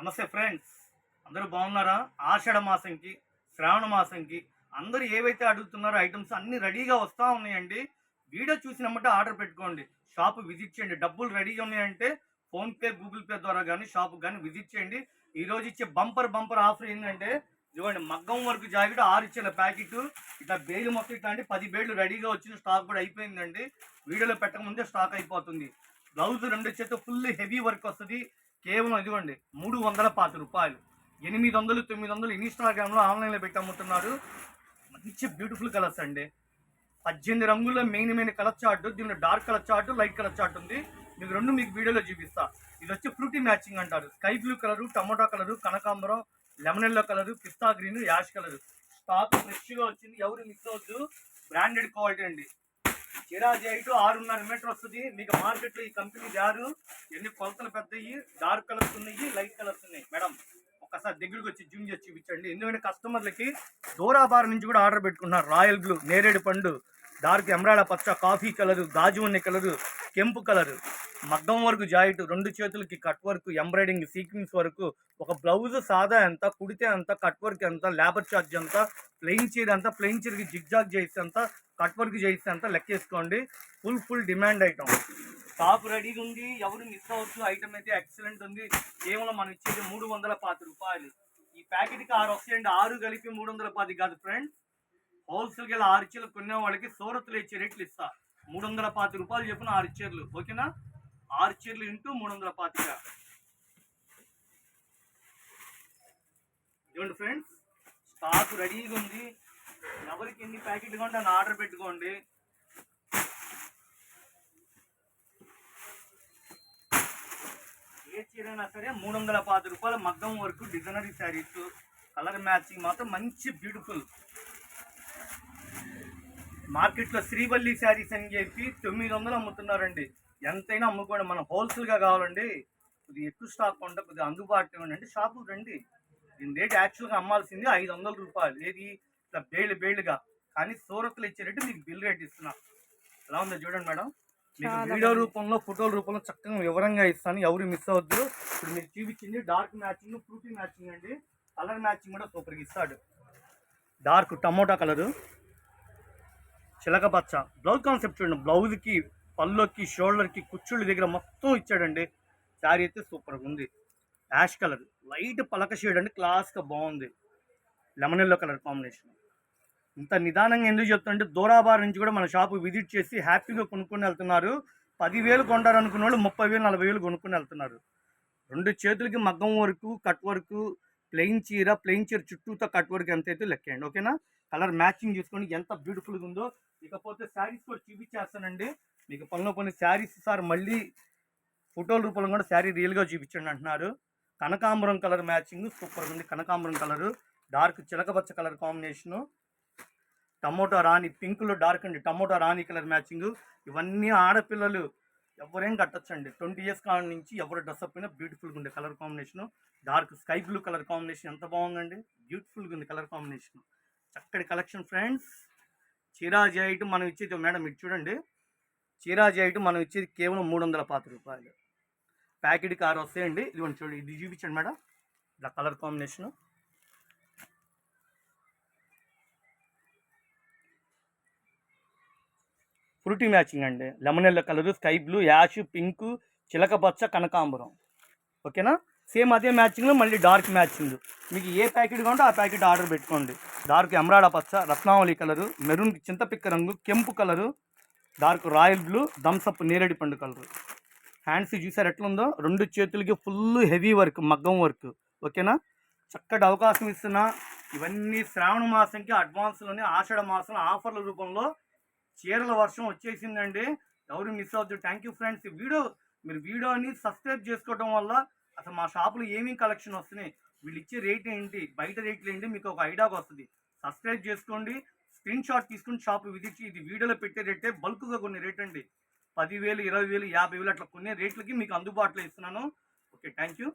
నమస్తే ఫ్రెండ్స్. అందరూ బాగున్నారా? ఆషాఢ మాసంకి శ్రావణ మాసంకి అందరూ ఏవైతే అడుగుతున్నారో ఐటమ్స్ అన్ని రెడీగా వస్తూ ఉన్నాయండి. వీడియో చూసినమ్మట ఆర్డర్ పెట్టుకోండి. షాప్ విజిట్ చేయండి. డబ్బులు రెడీగా ఉన్నాయంటే ఫోన్పే గూగుల్ పే ద్వారా కానీ షాప్ కానీ విజిట్ చేయండి. ఈరోజు ఇచ్చే బంపర్ బంపర్ ఆఫర్ ఏంటంటే ఇవ్వండి మగ్గం వరకు జాకెట్ ఆరు ఇచ్చిన ప్యాకెట్. ఇట్లా బేలు మొత్తం ఇట్లా అండి పది బేళ్ళు రెడీగా వచ్చిన స్టాక్ కూడా అయిపోయిందండి. వీడియోలో పెట్టకముందే స్టాక్ అయిపోతుంది. బ్లౌజ్ రెండు చేత ఫుల్ హెవీ వర్క్ వస్తుంది. కేవలం ఇదిగోండి మూడు వందల పాతి రూపాయలు. ఎనిమిది వందలు తొమ్మిది వందలు ఇన్స్టాగ్రామ్లో ఆన్లైన్లో పెట్టి అమ్ముతున్నారు. మంచి బ్యూటిఫుల్ కలర్స్ అండి. పద్దెనిమిది రంగుల్లో మెయిన్ మెయిన్ కలర్ చార్ట్ దీనిలో dark colour chart light colour chart ఉంది. మీకు రెండు మీకు వీడియోలో చూపిస్తా. ఇది వచ్చి ఫ్రూటీ మ్యాచింగ్ అంటారు. Sky blue colour tomato colour కనకాంబరం లెమన్ ఎల్లో కలరు పిస్తా గ్రీన్ యాష్ కలరు స్టాక్ ఫ్రెష్గా వచ్చింది. ఎవరు మిస్ అవ్వద్దు. బ్రాండెడ్ క్వాలిటీ అండి. చిరాజీ ఎయిట్ ఆరున్నర మీటర్ వస్తుంది. మీకు మార్కెట్లో ఈ కంపెనీ జారు ఎన్ని కొలతలు పెద్దవి డార్క్ కలర్స్ ఉన్నాయి లైట్ కలర్స్ ఉన్నాయి. మేడం ఒకసారి దగ్గరికి వచ్చి జూమ్ చేసి చూపించండి. ఎందుకంటే కస్టమర్లకి దూరాబార్ నుంచి కూడా ఆర్డర్ పెట్టుకున్నారు రాయల్ బ్లూ నేరేడు పండు డార్క్ ఎమరాడ పచ్చ కాఫీ కలరు గాజుమన్ని కలరు కెంపు కలరు మగ్గం వరకు జాయిట్ రెండు చేతులకి కట్ వర్క్ ఎంబ్రాయిడింగ్ సీక్వెన్స్ వరకు ఒక బ్లౌజ్ సాదా ఎంత కుడితే అంత కట్ వర్క్ ఎంత లేబర్ ఛార్జ్ ఎంత ప్లెయిన్ చీర ఎంత ప్లెయిన్ చీరకి జిగ్జాగ్ చేస్తే ఎంత కట్ వర్క్ చేయిస్తే అంతా లెక్కేసుకోండి full full demand item top రెడీగా ఉంది. ఎవరు మిస్ అవ్వచ్చు. ఐటమ్ అయితే ఎక్సలెంట్ ఉంది. కేవలం మనం ఇచ్చేది మూడు వందల పాతి రూపాయలు. ఈ ప్యాకెట్కి ఆరు వస్తాయండి ఆరు కలిపి మూడు వందల పాతి కాదు ఫ్రెండ్స్ హోల్సేల్కి వెళ్ళి ఆరు చీరలు కొనే వాళ్ళకి సూరత్లో ఇచ్చే రేట్లు ఇస్తా. మూడు వందల పాతి రూపాయలు చెప్పిన ఆరు చీరలు ఓకేనా ఆరు చీరలు ఇంటూ మూడు వందల పాతిగా ఇవ్వండి ఫ్రెండ్స్ స్టాక్ రెడీగా ఉంది. ఎవరికి ఎన్ని ప్యాకెట్లు కొంటే ఆర్డర్ పెట్టుకోండి. ఏ చీరైనా సరే మూడు వందల పాతి రూపాయల మగ్గం వరకు డిజైనరీ శారీస్. కలర్ మ్యాచింగ్ మాత్రం మంచి బ్యూటిఫుల్. మార్కెట్లో శ్రీవల్లి శారీస్ అని చెప్పి తొమ్మిది వందలు అమ్ముతున్నారండి. ఎంతైనా అమ్ముకోండి. మనం హోల్సేల్గా కావాలండి. కొద్దిగా ఎక్కువ స్టాక్ ఉంటే కొద్దిగా అందుబాటులో ఉండండి. షాపు రండి. దీని రేట్ యాక్చువల్గా అమ్మాల్సింది ఐదు వందల రూపాయలు. ఏది? ఇట్లా బేళ్ళు బేళ్ళుగా కానీ సూరత్లో ఇచ్చే రేటు మీకు బిల్ రేట్ ఇస్తున్నా. ఎలా ఉందో చూడండి మేడం. మీకు వీడియో రూపంలో ఫోటోల రూపంలో చక్కగా వివరంగా ఇస్తాను. ఎవరు మిస్ అవ్వద్దు. ఇప్పుడు మీకు చూపించింది డార్క్ మ్యాచింగ్ ఫ్రూటీ మ్యాచింగ్ అండి. కలర్ మ్యాచింగ్ కూడా సూపర్గా ఇస్తాడు. డార్క్ టమోటా కలరు చిలక పచ్చ. బ్లౌజ్ కాన్సెప్ట్ చూడండి. బ్లౌజ్కి పళ్ళుకి షోల్డర్కి కుచ్చుళ్ళ దగ్గర మొత్తం ఇచ్చాడండి. శారీ అయితే సూపర్గా ఉంది. యాష్ కలర్ లైట్ పలక షేడ్ అండి. క్లాస్గా బాగుంది. లెమన్ ఎల్లో కలర్ కాంబినేషన్ ఇంత నిదానంగా ఎందుకు చెప్తుంటే దూరాబార్ నుంచి కూడా మన షాపు విజిట్ చేసి హ్యాపీగా కొనుక్కొని వెళ్తున్నారు. పదివేలు కొంటారనుకున్న వాళ్ళు ముప్పై వేలు నలభై వేలు కొనుక్కొని వెళ్తున్నారు. రెండు చేతులకి మగ్గం వరకు కట్ వరకు ప్లెయిన్ చీర ప్లెయిన్ చీర చుట్టూతో కట్ వర్క్ ఎంత అయితే లెక్కేయండి ఓకేనా? కలర్ మ్యాచింగ్ చూసుకోండి ఎంత బ్యూటిఫుల్గా ఉందో. ఇకపోతే శారీస్ కూడా చూపించేస్తానండి. మీకు పనిలో కొన్ని శారీస్ సార్ మళ్ళీ ఫోటోల రూపంలో కూడా శారీ రియల్గా చూపించండి అంటున్నారు. కనకాంబరం కలర్ మ్యాచింగ్ సూపర్ ఉంది కనకాంబరం కలరు. డార్క్ చిలకపచ్చ కలర్ కాంబినేషను. టమోటో రాణి పింక్లో డార్క్ అండి టమోటో రాణి కలర్ మ్యాచింగ్. ఇవన్నీ ఆడపిల్లలు ఎవరేం కట్టచ్చండి. ట్వంటీ ఇయర్స్ కాడ నుంచి ఎవరు డ్రెస్ అయినా బ్యూటిఫుల్గా ఉండే colour combination. Dark sky blue colour combination ఎంత బాగుందండి. బ్యూటిఫుల్గా ఉంది కలర్ కాంబినేషన్. చక్కటి కలెక్షన్ ఫ్రెండ్స్. చీరాజీ ఐటమ్ మనం ఇచ్చేది మేడం ఇది చూడండి. చీరాజీ ఐటమ్ మనం ఇచ్చేది కేవలం మూడు వందల పాతి రూపాయలు. ప్యాకెట్ కార్ వస్తాయండి. ఇదిగోండి చూడండి ఇది చూపించండి మేడం. ఇలా కలర్ కాంబినేషను. ఫ్రూటీ మ్యాచింగ్ అండి. Lemon yellow colour sky blue ash pink చిలక పచ్చ కనకాంబరం. ఓకేనా? సేమ్ అదే మ్యాచింగ్లో మళ్ళీ డార్క్ మ్యాచింగ్. మీకు ఏ ప్యాకెట్ కావాలంటే ఆ ప్యాకెట్ ఆర్డర్ పెట్టుకోండి. డార్క్ ఎమరాడ పచ్చ రత్నావళి కలరు మెరూన్ చింతపిక్క రంగు కెంపు colour dark royal blue Thums Up Neredi పండు కలరు. హ్యాండ్స్ చూసారు ఎట్లుందో? రెండు చేతులకి ఫుల్ హెవీ వర్క్ మగ్గం వర్క్. ఓకేనా? చక్కటి అవకాశం ఇస్తున్నా. ఇవన్నీ శ్రావణ మాసంకి అడ్వాన్స్లోనే ఆషాఢ మాసం ఆఫర్ల రూపంలో చీరల వర్షం వచ్చేసిందండి. ఎవరు మిస్ అవద్దు థ్యాంక్ యూ ఫ్రెండ్స్ వీడియో మీరు వీడియోని సబ్స్క్రైబ్ చేసుకోవడం వల్ల అసలు మా షాపులో ఏమేమి కలెక్షన్ వస్తున్నాయి వీళ్ళు ఇచ్చే రేట్ ఏంటి బయట రేట్లు ఏంటి మీకు ఒక ఐడియాగా వస్తుంది. సబ్స్క్రైబ్ చేసుకోండి. స్క్రీన్ షాట్ తీసుకుని షాప్ విజిట్ ఇది వీడియోలో పెట్టే రేటే బల్క్గా కొన్ని రేట్ అండి. పదివేలు ఇరవై వేలు యాభై వేలు అట్లా కొన్ని రేట్లకి మీకు అందుబాటులో ఇస్తున్నాను. Okay thank you